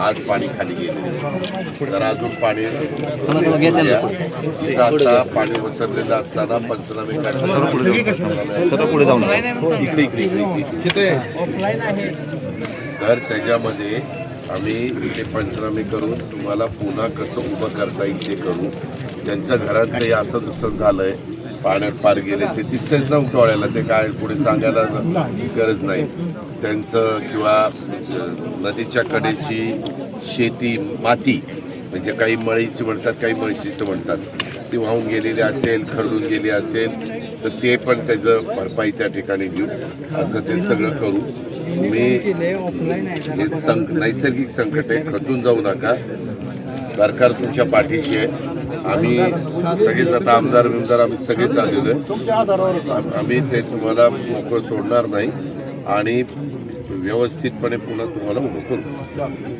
आज पाणी खाली गेले तर अजून पाणी आता पाणी उचललेलं असताना पंचनामे सर्व पुढे जाऊन. इकडे इकडे इकडे इकडे. तर त्याच्यामध्ये आम्ही इथे पंचनामे करून तुम्हाला पुन्हा कसं उभं करता येईल ते करू. ज्यांच्या घरांचं हे असं दुसरं झालंय पाण्यात पार गेले ते दिसतेच ना डोळ्याला ते काय पुढे सांगायला गरज नाही. त्यांचं किंवा म्हणजे नदीच्या कडेची शेती माती म्हणजे काही मळीची म्हणतात काही मळशीचं म्हणतात ती वाहून गेलेली असेल खरडून गेली असेल तर ते पण त्याचं भरपाई त्या ठिकाणी देऊ. असं ते सगळं करू. मी हे संक नैसर्गिक संकट आहे खचून जाऊ नका. सरकार तुमच्या पाठीशी आहे. आम्ही सगळेच आता आमदार बिमदार आम्ही सगळेच आलेलो आहे. आम्ही ते तुम्हाला मोकळं सोडणार नाही आणि व्यवस्थितपणे पुन्हा तुम्हाला उभं करू.